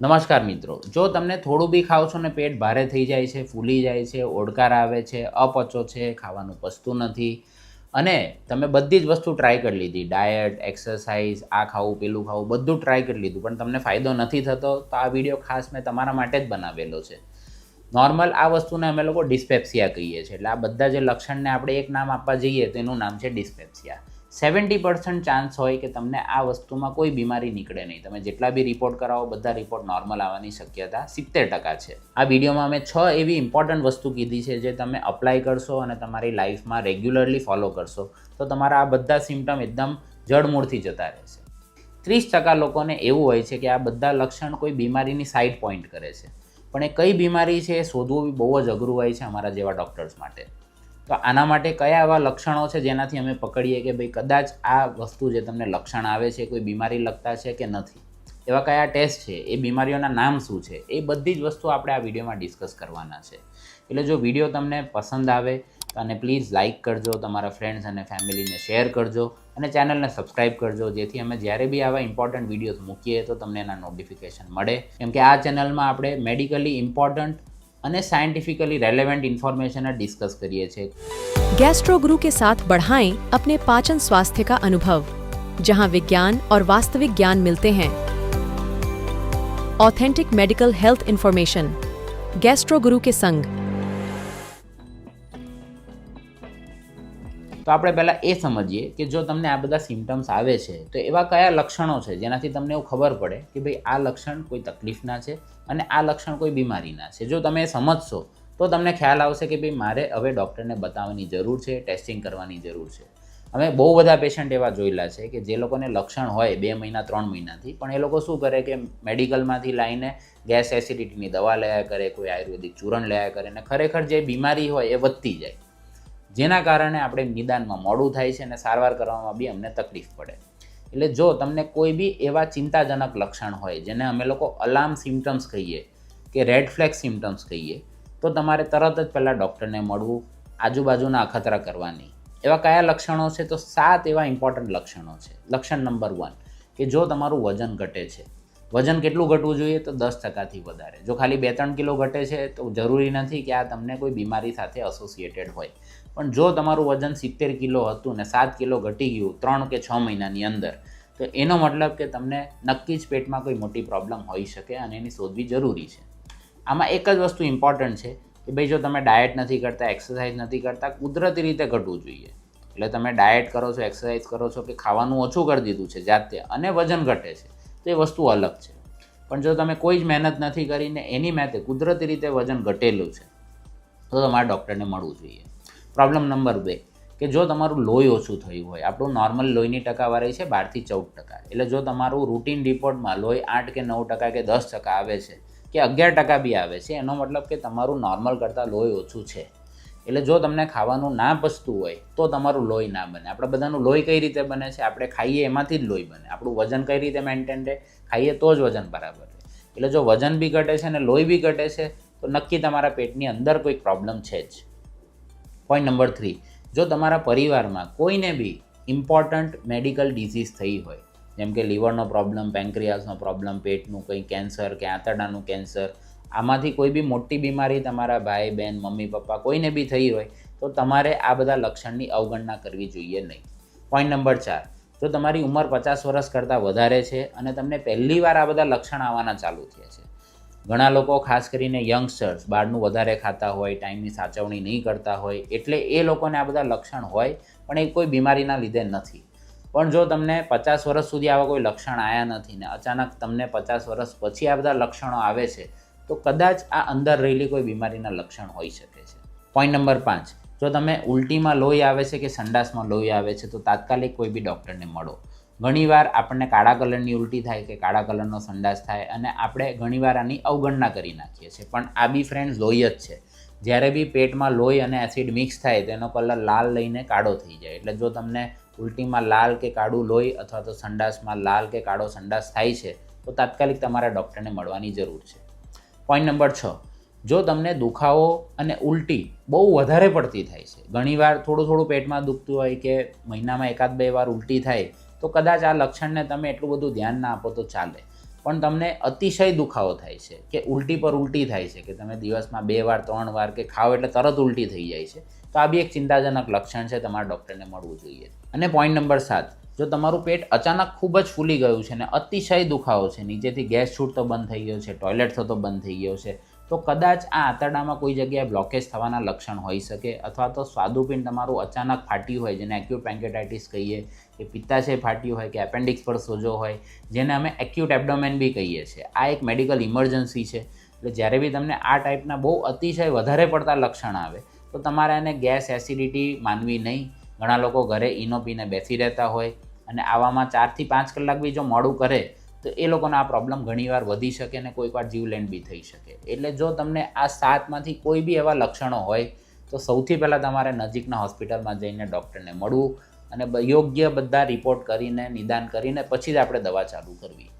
નમસ્કાર મિત્રો. જો તમને થોડું બી ખાવ છો ને પેટ ભારે થઈ જાય છે, ફૂલી જાય છે, ઓડકાર આવે છે, અપચો છે, ખાવાનું પચતું નથી અને તમે બધી જ વસ્તુ ટ્રાય કરી લીધી. ડાયટ એક્સરસાઇઝ આ ખાવું, પેલું ખાવું, બધું ટ્રાય કરી લીધું. પણ તમને ફાયદો નથી થતો તો આ વીડિયો ખાસ મેં તમારા માટે જ બનાવેલો છે. નોર્મલ આ વસ્તુને અમે લોકો ડિસ્પેપ્સિયા કહીએ છીએ. એટલે આ બધા જે લક્ષણને આપણે એક નામ આપવા જઈએ તો એનું નામ છે ડિસ્પેપ્સિયા સેવન્ટી પર્સન્ટ ચાન્સ હોય કે તમને આ વસ્તુમાં કોઈ બીમારી નીકળે નહીં. તમે જેટલા બી રિપોર્ટ કરાવો, બધા રિપોર્ટ નોર્મલ આવવાની શક્યતા સિત્તેર ટકા છે. આ વિડીયોમાં અમે છ એવી ઇમ્પોર્ટન્ટ વસ્તુ કીધી છે જે તમે અપ્લાય કરશો અને તમારી લાઈફમાં રેગ્યુલરલી ફોલો કરશો, તો તમારા આ બધા સિમ્ટમ એકદમ જડમૂળથી જતા રહેશે. ત્રીસ ટકા લોકોને એવું હોય છે કે આ બધા લક્ષણ કોઈ બીમારીની સાઇડ પોઈન્ટ કરે છે. પણ એ કઈ બીમારી છે એ શોધવું બહુ જ અઘરું હોય છે અમારા જેવા ડૉક્ટર્સ માટે. તો આના માટે કયા એવા લક્ષણો છે જેનાથી અમે પકડીએ કે ભાઈ કદાચ આ વસ્તુ જે તમને લક્ષણ આવે છે, કોઈ બીમારી લગતા છે કે નથી? એવા કયા ટેસ્ટ છે? એ બીમારીઓના નામ શું છે? એ બધી જ વસ્તુ આપણે આ વિડીયોમાં ડિસ્કસ કરવાના છે. એટલે જો વીડિયો તમને પસંદ આવે અને પ્લીઝ લાઇક કરજો, તમારા ફ્રેન્ડ્સ અને ફેમિલીને શેર કરજો અને ચેનલને સબસ્ક્રાઇબ કરજો, જેથી અમે જ્યારે બી આવા ઇમ્પોર્ટન્ટ વિડીયોઝ મૂકીએ તો તમને એના નોટિફિકેશન મળે. કેમ કે આ ચેનલમાં આપણે મેડિકલી ઇમ્પોર્ટન્ટ અને સાયન્ટિફિકલી રેલેવન્ટ ઇન્ફોર્મેશન જ ડિસ્કસ કરીએ છીએ गैस्ट्रो गुरु के साथ बढ़ाएं अपने पाचन स्वास्थ्य का अनुभव जहां विज्ञान और वास्तविक ज्ञान मिलते हैं authentic medical health information gastro Guru के संग તો આપણે પહેલાં એ સમજીએ કે જો તમને આ બધા સિમ્ટમ્સ આવે છે, તો એવા કયા લક્ષણો છે જેનાથી તમને એવું ખબર પડે કે ભાઈ આ લક્ષણ કોઈ તકલીફના છે અને આ લક્ષણ કોઈ બીમારીના છે. જો તમે સમજશો, તો તમને ખ્યાલ આવશે કે ભાઈ મારે હવે ડૉક્ટરને બતાવવાની જરૂર છે, ટેસ્ટિંગ કરવાની જરૂર છે. અમે બહુ બધા પેશન્ટ એવા જોયેલા છે કે જે લોકોને લક્ષણ હોય બે મહિના, ત્રણ મહિનાથી, પણ એ લોકો શું કરે કે મેડિકલમાંથી લાવીને ગેસ એસિડિટીની દવા લયા કરે, કોઈ આયુર્વેદિક ચૂરણ લયા કરે અને ખરેખર જે બીમારી હોય એ વધતી જાય. જેના કારણે આપણે નિદાનમાં મોડું થાય છે અને સારવાર કરવામાં બી અમને તકલીફ પડે. એટલે જો તમને કોઈ બી એવા ચિંતાજનક લક્ષણ હોય, જેને અમે લોકો અલાર્મ સિમ્ટમ્સ કહીએ કે રેડ ફ્લેગ સિમ્ટમ્સ કહીએ, તો તમારે તરત જ પહેલાં ડૉક્ટરને મળવું, આજુબાજુના અખતરા કરવાની. એવા કયા લક્ષણો છે? તો સાત એવા ઇમ્પોર્ટન્ટ લક્ષણો છે. લક્ષણ નંબર વન કે જો તમારું વજન ઘટે છે વજન કેટલું ઘટવું જોઈએ તો દસ ટકાથી વધારે. જો ખાલી બે ત્રણ કિલો ઘટે છે તો જરૂરી નથી કે આ તમને કોઈ બીમારી સાથે એસોસિએટેડ હોય. પણ જો તમારું વજન સિત્તેર કિલો હતું ને સાત કિલો ઘટી ગયું ત્રણ કે છ મહિનાની અંદર, તો એનો મતલબ કે તમને નક્કી જ પેટમાં કોઈ મોટી પ્રોબ્લેમ હોઈ શકે અને એની શોધવી જરૂરી છે. આમાં એક જ વસ્તુ ઇમ્પોર્ટન્ટ છે કે ભાઈ જો તમે ડાયટ નથી કરતા એક્સરસાઇઝ નથી કરતા, કુદરતી રીતે ઘટવું જોઈએ. એટલે તમે ડાયટ કરો છો એક્સરસાઇઝ કરો છો કે ખાવાનું ઓછું કરી દીધું છે જાતે અને વજન ઘટે છે. તો એ વસ્તુ અલગ છે. પણ જો તમે કોઈ જ મહેનત નથી કરીને એની મેથે કુદરતી રીતે વજન ઘટેલું છે, તો તમારે ડૉક્ટરને મળવું જોઈએ. પ્રોબ્લેમ નંબર બે, કે જો તમારું લોહી ઓછું થયું હોય, આપણું નોર્મલ લોહીની ટકાવારી છે બારથી ચૌદ ટકા. એટલે જો તમારું રૂટીન રિપોર્ટમાં લોહી આઠ કે નવ ટકા કે દસ ટકા આવે છે, કે અગિયાર ટકા બી આવે છે, એનો મતલબ કે તમારું નોર્મલ કરતાં લોહી ઓછું છે. એટલે જો તમને ખાવાનું ના પસતું હોય, તો તમારું લોહી ના બને. આપણે બધાનું લોહી કઈ રીતે બને છે? આપણે ખાઈએ એમાંથી જ લોહી બને. આપણું વજન કઈ રીતે મેન્ટેન રહે? ખાઈએ તો જ વજન બરાબર રહે. એટલે જો વજન બી ઘટે છે અને લોહી બી ઘટે છે, તો નક્કી તમારા પેટની અંદર કોઈ પ્રોબ્લેમ છે જ. પોઈન્ટ નંબર થ્રી જો તમારા પરિવારમાં કોઈને બી ઇમ્પોર્ટન્ટ મેડિકલ ડિઝીઝ થઈ હોય, જેમ કે લીવરનો પ્રોબ્લેમ પેન્ક્રિયાસનો પ્રોબ્લેમ પેટનું કંઈ કેન્સર કે આંતરડાનું કેન્સર આમાંથી કોઈ બી મોટી બીમારી તમારા ભાઈ બહેન મમ્મી, પપ્પા કોઈને બી થઈ હોય, તો તમારે આ બધા લક્ષણની અવગણના કરવી જોઈએ નહીં. પોઈન્ટ નંબર ચાર. જો તમારી ઉંમર પચાસ વર્ષ કરતાં વધારે છે અને તમને પહેલી વાર આ બધા લક્ષણ આવવાના ચાલુ થયા છે. ઘણા લોકો ખાસ કરીને યંગસ્ટર્સ બહારનું વધારે ખાતા હોય, ટાઈમની સાચવણી નહીં કરતા હોય, એટલે એ લોકોને આ બધા લક્ષણ હોય, પણ એ કોઈ બીમારીના લીધે નથી. પણ જો તમને પચાસ વર્ષ સુધી આવા કોઈ લક્ષણ આવ્યા નથી ને અચાનક તમને પચાસ વર્ષ પછી આ બધા લક્ષણો આવે છે તો કદાચ આ અંદર રહેલી કોઈ બીમારીના લક્ષણ હોઈ શકે છે. પોઈન્ટ નંબર પાંચ, જો તમે ઉલટીમાં લોહી આવે છે કે સંડાસમાં લોહી આવે છે, તો તાત્કાલિક કોઈ બી ડૉક્ટરને મળો. ઘણીવાર આપણને કાળા કલરની ઉલટી થાય કે કાળા કલરનો સંડાસ થાય અને આપણે ઘણીવાર આની અવગણના કરી નાખીએ છીએ. પણ આ બી ફ્રેન્ડ્સ લોહી જ છે. જ્યારે બી પેટમાં લોહી અને એસિડ મિક્સ થાય તેનો કલર લાલ લઈને કાળો થઈ જાય. એટલે જો તમને ઉલટીમાં લાલ કે કાળું લોહી અથવા તો સંડાસમાં લાલ કે કાળો સંડાસ થાય છે, તો તાત્કાલિક તમારા ડૉક્ટરને મળવાની જરૂર છે. પોઈન્ટ નંબર છ. જો તમને દુખાવો અને ઉલટી બહુ વધારે પડતી થાય છે, ઘણીવાર થોડું થોડું પેટમાં દુખતું હોય કે મહિનામાં એકાદ બે વાર ઉલટી થાય, તો કદાચ આ લક્ષણને તમે એટલું બધું ધ્યાન ના આપો તો ચાલે. પણ તમને અતિશય દુખાવો થાય છે કે ઉલટી પર ઉલટી થાય છે, કે તમે દિવસમાં બે વાર, ત્રણ વાર કે ખાઓ એટલે તરત ઉલટી થઈ જાય છે, તો આ બી એક ચિંતાજનક લક્ષણ છે, તમારા ડૉક્ટરને મળવું જોઈએ. અને પોઈન્ટ નંબર સાત. જો તમારું પેટ અચાનક ખૂબ જ ફૂલી ગયું છે ને અતિશય દુખાવો છે, નીચેથી ગેસ છૂટતો બંધ થઈ ગયો છે, ટોયલેટ થતો બંધ થઈ ગયો છે, તો કદાચ આ આંતરડામાં કોઈ જગ્યાએ બ્લોકેજ થવાના લક્ષણ હોઈ શકે અથવા તો સ્વાદુપિંડ તમારું અચાનક ફાટ્યું હોય, જેને એક્યુટ પેન્કેટાઇટિસ કહીએ, કે પિત્તાશય ફાટ્યું હોય, કે એપેન્ડિક્સ પર સોજો હોય, જેને અમે એક્યુટ એબડોમેન બી કહીએ છીએ. આ એક મેડિકલ ઇમરજન્સી છે. એટલે જ્યારે બી તમને આ ટાઈપના બહુ અતિશય વધારે પડતા લક્ષણ આવે, તો તમારે એને ગેસ એસિડિટી માનવી નહીં. ઘણા લોકો ઘરે ઈનો પીને બેસી રહેતા હોય અને આવામાં ચારથી પાંચ કલાક બી જો મોડું કરે, તો એ લોકોને આ પ્રોબ્લેમ ઘણીવાર વધી શકે અને કોઈક વાર જીવલેણ બી થઈ શકે. એટલે જો તમને આ સાતમાંથી કોઈ બી એવા લક્ષણો હોય, તો સૌથી પહેલાં તમારે નજીકના હોસ્પિટલમાં જઈને ડૉક્ટરને મળવું અને યોગ્ય બધા રિપોર્ટ કરીને, નિદાન કરીને પછી જ આપણે દવા ચાલુ કરવી.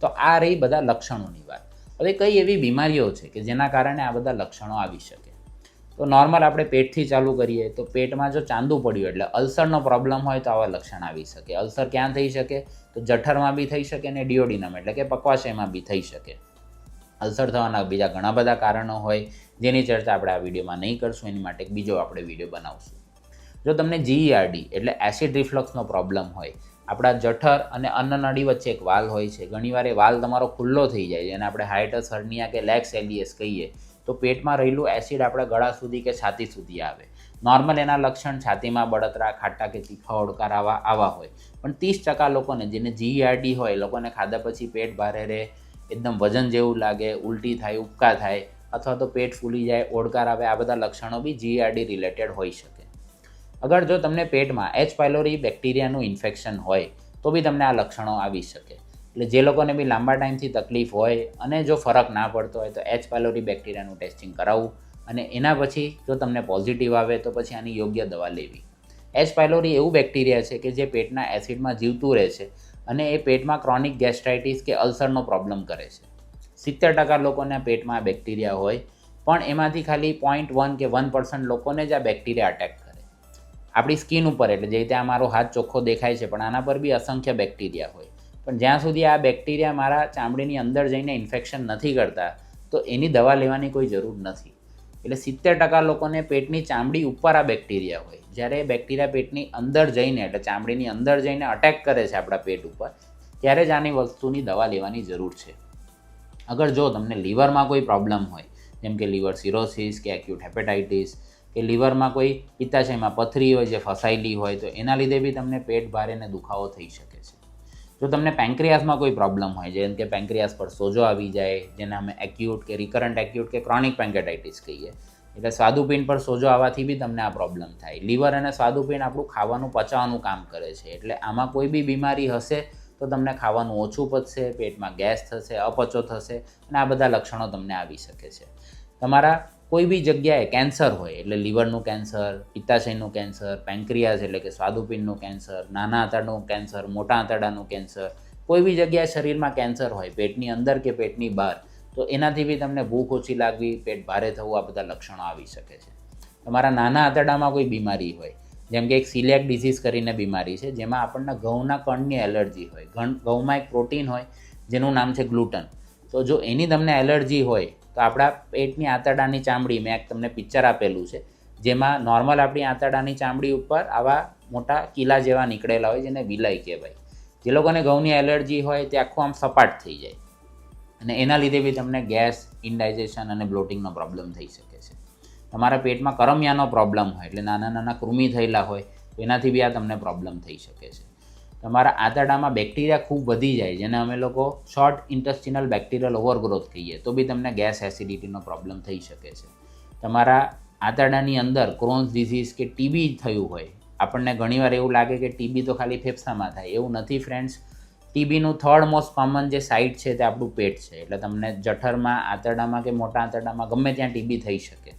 તો આ રહી બધા લક્ષણોની વાત. હવે કઈ એવી બીમારીઓ છે કે જેના કારણે આ બધા લક્ષણો આવી શકે? તો નોર્મલ આપણે પેટથી ચાલુ કરીએ તો પેટમાં જો ચાંદુ પડ્યું એટલે અલ્સરનો પ્રોબ્લેમ હોય તો આવા લક્ષણ આવી શકે. અલ્સર ક્યાં થઈ શકે? તો જઠરમાં બી થઈ શકે અને ડિયોડિનમ એટલે કે પકવાશયમાં બી થઈ શકે. અલ્સર થવાના બીજા ઘણા બધા કારણો હોય, જેની ચર્ચા આપણે આ વિડીયોમાં નહીં કરશું. એની માટે બીજો આપણે વીડિયો બનાવશું. જો તમને જીઈઆરડી એટલે એસિડ રિફ્લક્સનો પ્રોબ્લેમ હોય, આપણા જઠર અને અન્નનળી વચ્ચે એક વાલ હોય છે. ઘણીવાર એ વાલ તમારો ખુલ્લો થઈ જાય જેને આપણે હાઇટસ હર્નિયા કે લેક્સ એલિયસ કહીએ તો પેટમાં રહેલું એસિડ આપણા ગળા સુધી કે છાતી સુધી આવે. નોર્મલ એના લક્ષણ છાતીમાં બળતરા, ખાટા કે તીખા ઓડકાર આવા આવા હોય. પણ ત્રીસ ટકા લોકોને જેને જીઈઆરડી હોય લોકોને ખાધા પછી પેટ ભારે રહે, એકદમ વજન જેવું લાગે, ઉલટી થાય ઉપકા થાય, અથવા તો પેટ ફૂલી જાય, ઓડકાર આવે, આ બધા લક્ષણો બી જીઈઆરડી રિલેટેડ હોઈ શકે. અગર જો તમને પેટમાં એચ પાયલોરી બેક્ટેરિયાનું ઇન્ફેક્શન હોય, તો બી તમને આ લક્ષણો આવી શકે. એટલે જે લોકોને બી લાંબા ટાઈમથી તકલીફ હોય અને જો ફરક ના પડતો હોય તો એચ પાયલોરી બેક્ટેરિયાનું ટેસ્ટિંગ કરાવવું અને એના પછી જો તમને પોઝિટિવ આવે તો પછી આની યોગ્ય દવા લેવી. એચ પાયલોરી એવું બેક્ટેરિયા છે કે જે પેટના એસિડમાં જીવતું રહે છે અને એ પેટમાં ક્રોનિક ગેસ્ટ્રાઇટિસ કે અલ્સરનો પ્રોબ્લેમ કરે છે. સિત્તેર ટકા લોકોના પેટમાં આ બેક્ટેરિયા હોય, પણ એમાંથી ખાલી પોઈન્ટ વન કે વન પર્સન્ટ લોકોને જ આ બેક્ટેરિયા અટેક કરે. આપણી સ્કિન ઉપર, એટલે જે રીતે આ મારો હાથ ચોખ્ખો દેખાય છે, પણ આના પર બી અસંખ્ય બેક્ટેરિયા હોય. પણ જ્યાં સુધી આ બેક્ટેરિયા મારા ચામડીની અંદર જઈને ઇન્ફેક્શન નથી કરતા, તો એની દવા લેવાની કોઈ જરૂર નથી. એટલે સિત્તેર ટકા લોકોને પેટની ચામડી ઉપર આ બેક્ટેરિયા હોય. જ્યારે એ બેક્ટેરિયા પેટની અંદર જઈને, એટલે ચામડીની અંદર જઈને અટેક કરે છે આપણા પેટ ઉપર, ત્યારે જ આની વસ્તુની દવા લેવાની જરૂર છે. અગર જો તમને લીવરમાં કોઈ પ્રોબ્લેમ હોય, જેમ કે લીવર સિરોસિસ કે એક્યુટ હેપેટાઇટિસ કે લીવરમાં કોઈ પિત્તાશયમાં પથરી હોય, જે ફસાયેલી હોય, તો એના લીધે બી તમને પેટ ભારે અને દુખાવો થઈ શકે છે. જો તમને પેન્ક્રિયાસમાં કોઈ પ્રોબ્લેમ હોય, જેમ કે પેન્ક્રિયાસ પર સોજો આવી જાય, જેને અમે એક્યુટ કે રિકરન્ટ એક્યુટ કે ક્રોનિક પેન્કેટાઇટિસ કહીએ, એટલે સ્વાદુપિંડ પર સોજો આવવાથી બી તમને આ પ્રોબ્લેમ થાય. લીવર અને સ્વાદુપિંડ આપણું ખાવાનું પચાવવાનું કામ કરે છે. એટલે આમાં કોઈ બી બીમારી હશે તો તમને ખાવાનું ઓછું પચશે, પેટમાં ગેસ થશે, અપચો થશે, અને આ બધા લક્ષણો તમને આવી શકે છે. તમારા કોઈ બી જગ્યાએ કેન્સર હોય, એટલે લીવરનું કેન્સર પિત્તાશયનું કેન્સર પેન્ક્રિયાસ એટલે કે સ્વાદુપિંડનું કેન્સર નાના આંતરડાનું કેન્સર મોટા આંતરડાનું કેન્સર કોઈ બી જગ્યાએ શરીરમાં કેન્સર હોય, પેટની અંદર કે પેટની બહાર, તો એનાથી બી તમને ભૂખ ઓછી લાગવી, પેટ ભારે થવું, આ બધા લક્ષણો આવી શકે છે. તમારા નાના આંતરડામાં કોઈ બીમારી હોય, જેમ કે એક સિલિયાક ડિસીઝ કરીને બીમારી છે, જેમાં આપણને ઘઉંના કણની એલર્જી હોય ઘઉંમાં એક પ્રોટીન હોય, જેનું નામ છે ગ્લુટન તો જો એની તમને એલર્જી હોય તો આપણા પેટની આંતરડાની ચામડી મેં તમને પિક્ચર આપેલું છે, જેમાં નોર્મલ આપણી આંતરડાની ચામડી ઉપર આવા મોટા કિલા જેવા નીકળેલા હોય જેને વિલાઈ કહેવાય. જે લોકોને ઘઉંની એલર્જી હોય તે આખું આમ સપાટ થઈ જાય. અને એના લીધે બી તમને ગેસ ઇન્ડાઇજેશન અને બ્લોટિંગનો પ્રોબ્લેમ થઈ શકે છે. તમારા પેટમાં કરમિયાનો પ્રોબ્લેમ હોય, એટલે નાના નાના કૃમિ થયેલા હોય એનાથી બી આ તમને પ્રોબ્લેમ થઈ શકે છે. તમારા આંતરડામાં બેક્ટેરિયા ખૂબ વધી જાય, જેને અમે લોકો શોર્ટ ઇન્ટેસ્ટિનલ બેક્ટેરિયલ ઓવરગ્રોથ કહીએ, તો બી તમને ગેસ એસિડિટીનો પ્રોબ્લેમ થઈ શકે છે. તમારા આંતરડાની અંદર ક્રોન્સ ડિઝીઝ કે ટીબી થયું હોય, આપણને ઘણીવાર એવું લાગે કે ટીબી તો ખાલી ફેફસામાં થાય, એવું નથી ફ્રેન્ડ્સ ટીબીનું થર્ડ મોસ્ટ કોમન જે સાઇટ છે તે આપણું પેટ છે, એટલે તમને જઠરમાં, આંતરડામાં કે મોટા આંતરડામાં ગમે ત્યાં ટીબી થઈ શકે.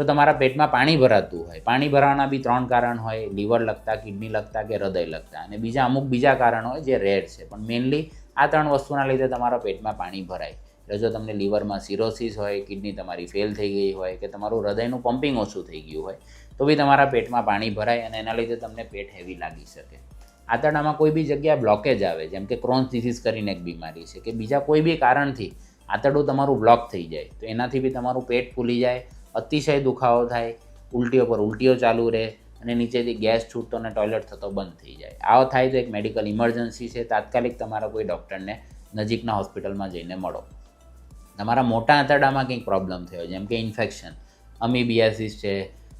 જો તમારા પેટમાં પાણી ભરાતું હોય, પાણી ભરાવાના બી ત્રણ કારણ હોય, લીવર લગતા, કિડની લગતા કે હૃદય લગતા. અને બીજા અમુક બીજા કારણ હોય જે રેર છે. પણ મેઇનલી આ ત્રણ વસ્તુના લીધે તમારા પેટમાં પાણી ભરાય. એટલે જો તમને લીવરમાં સિરોસિસ હોય, કિડની તમારી ફેલ થઈ ગઈ હોય કે તમારું હૃદયનું પમ્પિંગ ઓછું થઈ ગયું હોય, તો બી તમારા પેટમાં પાણી ભરાય અને એના લીધે તમને પેટ હેવી લાગી શકે. આંતરડામાં કોઈ બી જગ્યાએ બ્લોકેજ આવે, જેમ કે ક્રોન્સ ડિસીઝ કરીને એક બીમારી છે, કે બીજા કોઈ બી કારણથી આંતરડું તમારું બ્લોક થઈ જાય, તો એનાથી બી તમારું પેટ ફૂલી જાય અતિશય દુખાવો થાય, ઉલટીઓ પર ઉલટીઓ ચાલુ રહે અને નીચેથી ગેસ છૂટતો અને ટોયલેટ થતો બંધ થઈ જાય. આવો થાય તો એક મેડિકલ ઇમરજન્સી છે, તાત્કાલિક તમારા કોઈ ડૉક્ટરને નજીકના હોસ્પિટલમાં જઈને મળો. તમારા મોટા આંતરડામાં કંઈક પ્રોબ્લેમ થયો, જેમ કે ઇન્ફેક્શન અમીબિયાસિસ છે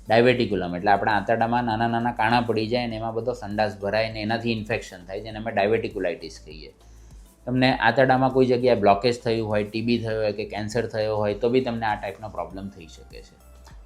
ડાયબેટિક્યુલમ એટલે આપણા આંતરડામાં નાના નાના કાણા પડી જાય અને એમાં બધો સંડાસ ભરાય ને એનાથી ઇન્ફેક્શન થાય, જેને અમે ડાયબેટિક્યુલાઇટિસ કહીએ. તમને આંતરડામાં કોઈ જગ્યાએ બ્લોકેજ થયું હોય ટીબી થયો હોય કે કેન્સર થયો હોય, તો બી તમને આ ટાઈપનો પ્રોબ્લેમ થઈ શકે છે.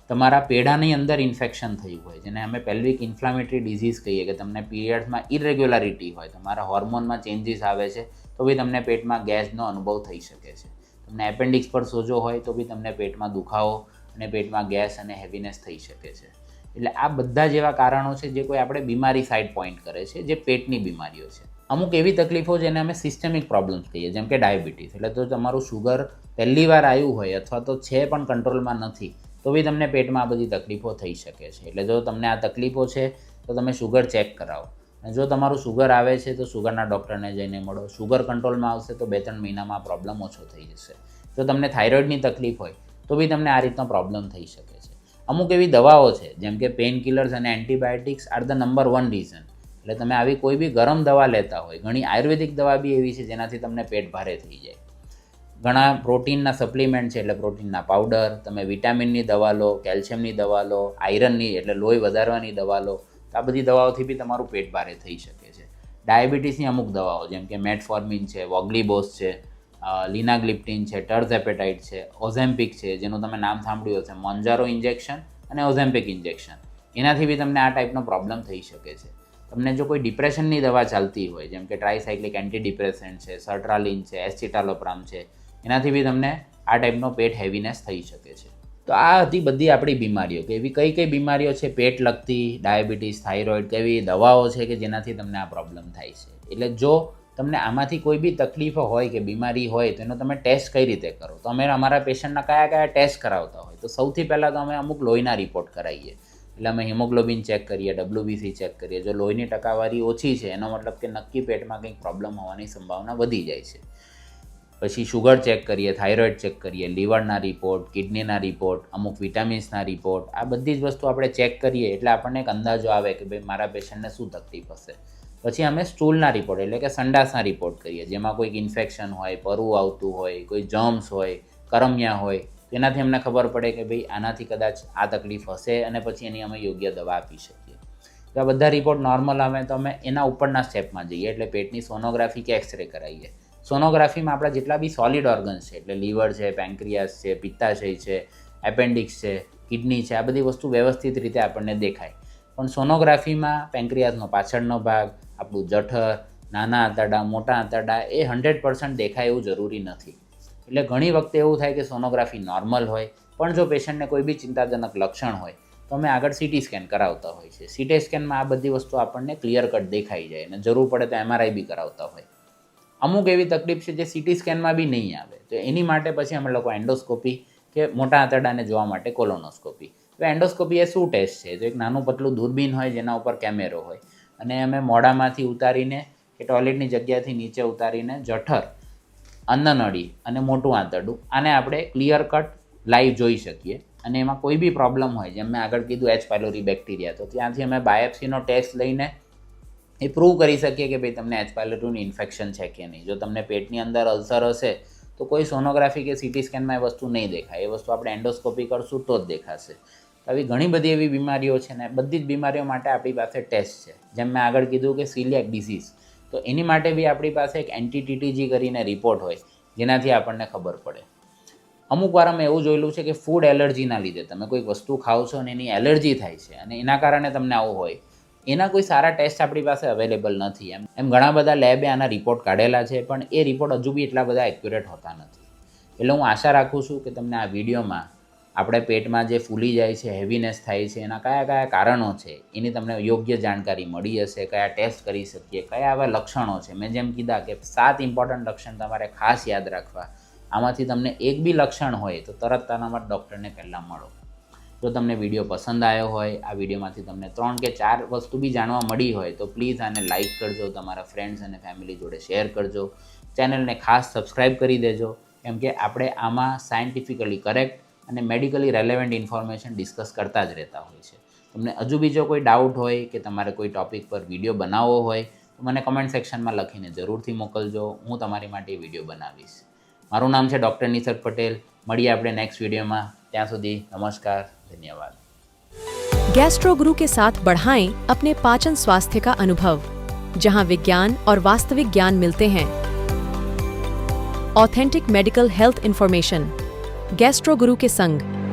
તમારા પેઢાની અંદર ઇન્ફેક્શન થયું હોય, જેને અમે પેલ્વિક ઇન્ફ્લામેટરી ડિઝીઝ કહીએ કે તમને પીરિયડ્સમાં ઇરેગ્યુલારિટી હોય, તમારા હોર્મોનમાં ચેન્જીસ આવે છે, તો બી તમને પેટમાં ગેસનો અનુભવ થઈ શકે છે. તમને એપેન્ડિક્સ પર સોજો હોય, તો બી તમને પેટમાં દુખાવો અને પેટમાં ગેસ અને હેવીનેસ થઈ શકે છે. એટલે આ બધા જેવા કારણો છે જે કોઈ આપણે બીમારી સાઇડ પોઈન્ટ કરે છે, જે પેટની બીમારીઓ છે. અમુક એવી તકલીફો જેને અમે સિસ્ટમિક પ્રોબ્લેમ્સ કહીએ, જેમ કે ડાયાબિટીસ એટલે તો તમારું શુગર પહેલી વાર આવ્યું હોય અથવા તો છે પણ કંટ્રોલમાં નથી, તો બી તમને પેટમાં આ બધી તકલીફો થઈ શકે છે. એટલે જો તમને આ તકલીફો છે, તો તમે શુગર ચેક કરાવો. અને જો તમારું શુગર આવે છે, તો શુગરના ડૉક્ટરને જઈને મળો. શુગર કંટ્રોલમાં આવશે, તો બે ત્રણ મહિનામાં પ્રોબ્લેમ ઓછો થઈ જશે. જો તમને થાઇરોઇડની તકલીફ હોય, તો બી તમને આ રીતનો પ્રોબ્લેમ થઈ શકે છે. અમુક એવી દવાઓ છે, જેમ કે પેઇન કિલર્સ અને antibiotics are the number one reason એટલે તમે આવી કોઈ બી ગરમ દવા લેતા હોય, ઘણી આયુર્વેદિક દવા બી એવી છે જેનાથી તમને પેટ ભારે થઈ જાય. ઘણા પ્રોટીનના સપ્લિમેન્ટ છે એટલે પ્રોટીનના પાવડર, તમે વિટામિનની દવા લો, કેલ્શિયમની દવા લો, આયરનની એટલે લોહી વધારવાની દવા લો, તો આ બધી દવાઓથી બી તમારું પેટ ભારે થઈ શકે છે. ડાયાબિટીસની અમુક દવાઓ જેમ કે મેટફોર્મિન છે, વોગ્લીબોસ છે લીનાગ્લિપ્ટિન છે ટર્ઝેપેટાઇટ છે, ઓઝેમ્પિક છે, જેનું તમે નામ સાંભળ્યું હશે, મોન્જારો ઇન્જેક્શન અને ઓઝેમ્પિક ઇન્જેક્શન. એનાથી બી તમને આ ટાઈપનો પ્રોબ્લેમ થઈ શકે છે. તમને જો કોઈ ડિપ્રેશનની દવા ચાલતી હોય, જેમ કે ટ્રાયસાયક્લિક એન્ટી ડિપ્રેસન્ટ છે સર્ટ્રાલિન છે એસ્ટિટાલોપ્રામ છે, એનાથી બી તમને આ ટાઈપનો પેટ હેવીનેસ થઈ શકે છે. તો આ હતી બધી આપણી બીમારીઓ, કે એવી કઈ કઈ બીમારીઓ છે પેટ લગતી, ડાયાબિટીસ, થાઇરોઇડ, કે એવી દવાઓ છે કે જેનાથી તમને આ પ્રોબ્લેમ થાય છે. એટલે જો તમને આમાંથી કોઈ બી તકલીફો હોય કે બીમારી હોય, તો એનો તમે ટેસ્ટ કઈ રીતે કરો? તો અમે અમારા પેશન્ટના કયા કયા ટેસ્ટ કરાવતા હોય? તો સૌથી પહેલાં તો અમે અમુક લોહીના રિપોર્ટ કરાવીએ. એટલે અમે હિમોગ્લોબિન ચેક કરીએ ડબ્લ્યુબીસી ચેક કરીએ. જો લોહીની ટકાવારી ઓછી છે, એનો મતલબ કે નક્કી પેટમાં કંઈક પ્રોબ્લેમ હોવાની સંભાવના વધી જાય છે. પછી શુગર ચેક કરીએ થાઇરોઇડ ચેક કરીએ, લીવરના રિપોર્ટ કિડનીના રિપોર્ટ અમુક વિટામિન્સના રિપોર્ટ આ બધી જ વસ્તુ આપણે ચેક કરીએ. એટલે આપણને એક અંદાજો આવે કે ભાઈ મારા પેશન્ટને શું તકલીફ હશે. પછી અમે સ્ટૂલના રિપોર્ટ એટલે કે સંડાસના રિપોર્ટ કરીએ, જેમાં કોઈક ઇન્ફેક્શન હોય પરવું આવતું હોય, કોઈ જર્મ્સ હોય, કરમિયા હોય તેનાથી અમને ખબર પડે કે ભાઈ આનાથી કદાચ આ તકલીફ હશે અને પછી એની અમે યોગ્ય દવા આપી શકીએ. તો આ બધા રિપોર્ટ નોર્મલ આવે તો અમે એના ઉપરના સ્ટેપમાં જઈએ એટલે પેટની સોનોગ્રાફી કે એક્સરે કરાવીએ સોનોગ્રાફીમાં આપણા જેટલા બી સોલિડ ઓર્ગન્સ છે, એટલે લીવર છે પેન્ક્રિયાસ છે, પિત્તાશય છે એપેન્ડિક્સ છે કિડની છે, આ બધી વસ્તુ વ્યવસ્થિત રીતે આપણને દેખાય. પણ સોનોગ્રાફીમાં પેન્ક્રિયાસનો પાછળનો ભાગ, આપણું જઠર, નાના આંતરડા, મોટા આંતરડા એ હંડ્રેડ પર્સન્ટ દેખાય એવું જરૂરી નથી. એટલે ઘણી વખતે એવું થાય કે સોનોગ્રાફી નોર્મલ હોય, પણ જો પેશન્ટને કોઈ બી ચિંતાજનક લક્ષણ હોય, તો અમે આગળ સીટી સ્કેન કરાવતા હોય છે. સીટી સ્કેનમાં આ બધી વસ્તુ આપણને ક્લિયર કટ દેખાઈ જાય અને જરૂર પડે તો એમઆરઆઈ બી કરાવતા હોય. અમુક એવી તકલીફ છે જે સીટી સ્કેનમાં બી નહીં આવે. તો એની માટે પછી અમે લોકો એન્ડોસ્કોપી કે મોટા આંતરડાને જોવા માટે કોલોનોસ્કોપી. તો એન્ડોસ્કોપી એ શું ટેસ્ટ છે? તો એક નાનું પતલું દૂરબીન હોય જેના ઉપર કેમેરો હોય અને અમે મોઢામાંથી ઉતારીને કે ટોયલેટની જગ્યાથી નીચે ઉતારીને જઠર અન્નનળી અને મોટું આંતરડું. આને આપણે ક્લિયર કટ લાઈવ જોઈ શકીએ. અને એમાં કોઈ બી પ્રોબ્લેમ હોય, જેમ મેં આગળ કીધું એચ પાયલોરી બેક્ટેરિયા તો ત્યાંથી અમે બાયોપ્સીનો ટેસ્ટ લઈને એ પ્રૂવ કરી શકીએ કે ભાઈ તમને એચ પાયલોરીનું ઇન્ફેક્શન છે કે નહીં. જો તમને પેટની અંદર અલ્સર હશે, તો કોઈ સોનોગ્રાફી કે સીટી સ્કેનમાં એ વસ્તુ નહીં દેખાય. એ વસ્તુ આપણે એન્ડોસ્કોપી કરશું તો જ દેખાશે. આવી ઘણી બધી એવી બીમારીઓ છે ને, બધી જ બીમારીઓ માટે આપણી પાસે ટેસ્ટ છે. જેમ મેં આગળ કીધું કે સિલિયક ડિસીઝ તો એની માટે બી આપણી પાસે એક એન્ટીટીટીજી કરીને રિપોર્ટ હોય, જેનાથી આપણને ખબર પડે. અમુક વાર અમે એવું જોયેલું છે કે ફૂડ એલર્જીના લીધે. તમે કોઈક વસ્તુ ખાઓ છો અને એની એલર્જી થાય છે અને એના કારણે તમને આવું હોય. એના કોઈ સારા ટેસ્ટ આપણી પાસે અવેલેબલ નથી. એમ એમ ઘણા બધા લેબે આના રિપોર્ટ કાઢેલા છે, પણ એ રિપોર્ટ હજુ બી એટલા બધા એક્યુરેટ હોતા નથી. એટલે હું આશા રાખું છું કે તમને આ વિડીયોમાં આપણે પેટમાં જે ફૂલી જાય છે હેવીનેસ થાય છે, એના કયા કયા કારણો છે, એની તમને યોગ્ય જાણકારી મળી હશે, કયા ટેસ્ટ કરી શકીએ, કયા આવા લક્ષણો છે. મેં જેમ કીધા કે સાત ઇમ્પોર્ટન્ટ લક્ષણ તમારે ખાસ યાદ રાખવા. આમાંથી તમને એક બી લક્ષણ હોય તો તરત તમારા ડૉક્ટરને પહેલાં મળો. જો તમને વીડિયો પસંદ આવ્યો હોય, આ વિડીયોમાંથી તમને ત્રણ કે ચાર વસ્તુ બી જાણવા મળી હોય, તો પ્લીઝ આને લાઇક કરજો, તમારા ફ્રેન્ડ્સ અને ફેમિલી જોડે શેર કરજો. ચેનલને ખાસ સબસ્ક્રાઈબ કરી દેજો. કેમ કે આપણે આમાં સાયન્ટિફિકલી કરેક્ટ અને મેડિકલી રેલેવન્ટ ઇન્ફોર્મેશન ડિસ્કસ કરતા જ રહેતા હોય છે તમને હજુ બીજો કોઈ ડાઉટ હોય કે તમારે કોઈ ટૉપિક પર વિડીયો બનાવવો હોય તો મને કમેન્ટ સેક્શનમાં લખીને જરૂરથી મોકલજો હું તમારી માટે એ વિડીયો બનાવીશ મારું નામ છે ડૉક્ટર નિસર્ગ પટેલ મળીએ આપણે નેક્સ્ટ વિડીયોમાં ત્યાં સુધી નમસ્કાર ધન્યવાદ गैस्ट्रो गुरु के साथ बढ़ाएं अपने पाचन स्वास्थ्य का अनुभव जहां विज्ञान और वास्तविक ज्ञान मिलते हैं authentic medical health information gastro guru કે સંઘ